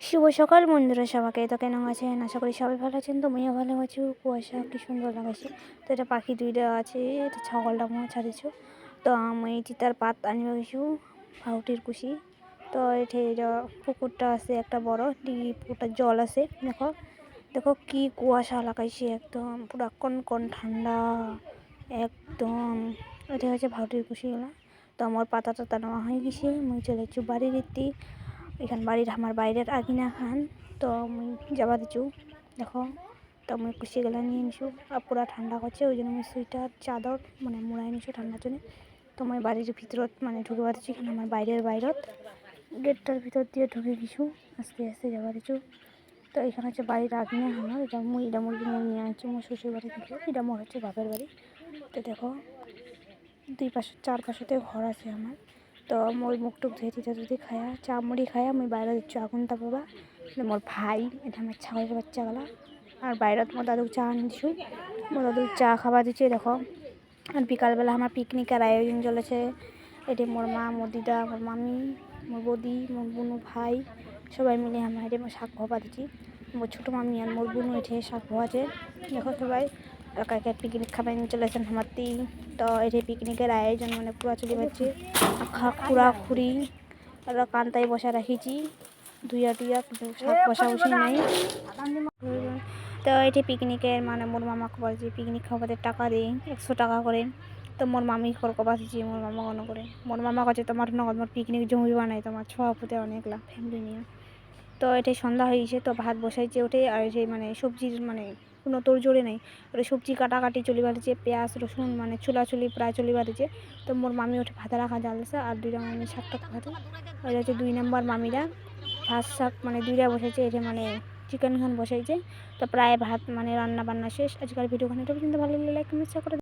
শুভ সকাল বন্ধুরা সবাইকে। তো কেন আছেন? আশা করি সবাই ভালো আছেন। তো ভালো আছি। কুয়াশা কি সুন্দর লাগাইছে তো এটা পাখি দুইটা আছে। এটা ছাগলটা মনে ছাড়িয়েছ তো আমি চিতার পাত আনিবা গেছু ফাউটির কুশি। তো এঠে এটা পুকুরটা আছে একটা বড়। ডিগি পুকুরটা জল আছে, দেখো। দেখো কি কুয়াশা লাগাইছে একদম। পুরা কন কন ঠান্ডা। একদম। এটা হচ্ছে ভাউটির কুশিগুলা তো আমার পাতা টাতা নেওয়া হয়ে গেছে। মুই চলে বাড়ির ইতি এখান বাড়ির আমার বাইরের আগিনা খান। তো মুই যাবা দিছু দেখো, তো মুই কুশি গেলা নিয়ে নিছু আর পুরা ঠান্ডা করছে, ওই জন্য আমি সুইটার চাদর মানে মুড়াই নিছু ঠান্ডার জন্য। তো মুই বাড়ির ভিতরত মানে ঢুকে পারছি এখানে আমার বাইরের বাইরত। গেটটার ভিতর দিয়ে ঢুকে গেছু আস্তে আস্তে যাবা দিছু তো এখানে হচ্ছে বাড়ির আগিনা আমার, এটা মুই, এটা মুরগি মুই নিয়ে আনছি মোর শ্বশুর বাড়ি থেকে, এটা মোর হচ্ছে বাপের বাড়ি। তো দেখো, দুই পাশে, চার পাশেতে ঘর আছে আমার। তো মই মুখ টুক ধুয়ে খায়া, চা মুড়ি খায়া মুই বাইরে দিচ্ছি আগুন তাপবা। মোর ভাই, এটা আমার ছাগলের বাচ্চাগুলা আর বাইরত মোর দাদুক চা আনি দিছু। মোর দাদুক চা খাবার দিচ্ছে দেখো। আর বিকালবেলা আমার পিকনিকের আয়োজন চলেছে। এটি মোর মা, মোর দিদা, মোর মামি, মোর বৌদি, মোর বুনু ভাই, সবাই মিলে আমার এটি শাক ভাবা দিচ্ছি মোর ছোটো মামি আর মোর বুনু এঠে শাক ভাজে দেখো সবাই একা পিকনিক খাবার নিয়ে চলেছেন আমার তি তো এটি পিকনিকের আয়োজন মানে পুরা চলে যাচ্ছে। খুরা খুরি ওরা কান্তায় বসা রাখিছি। ধুইয়া টুইয়া শাক বসা বসি নাই। তো এটি পিকনিকের মানে মোর মামা মামাকে বলছে পিকনিক খাওয়াতে টাকা দিই একশো টাকা করে। তো মোর মামি কর কবা দিচ্ছি মোর মামা কোনো করে। মোর মামা কাছে তোমার নগদ মোর পিকনিক জমিবা নাই তোমার ছোয়া পুঁতে অনেক লাভ ফ্যামিলি নিয়ে। তো এটাই সন্ধ্যা হয়ে গেছে তো ভাত বসাইছে ওঠে আর সেই মানে সবজির মানে কোনো তোর জোরে নেই। ওটা সবজি কাটাকাটি চলি বাড়িছে পেঁয়াজ, রসুন মানে ছোলাছুলি প্রায় চলি বাড়িছে তো মোর মামি ওঠে ভাতে রাখা জ্বালছে আর দুইটা মামি শাকটা খাতে ওইটা হচ্ছে দুই নম্বর মামিরা ভাত শাক মানে দুইটা বসেছে এটা মানে চিকেন খান বসাইছে। তো প্রায় ভাত মানে রান্না বান্না শেষ। আজকাল ভিডিওখানে এটা পর্যন্ত ভালো লাগলে লাইক কমেন্ট করে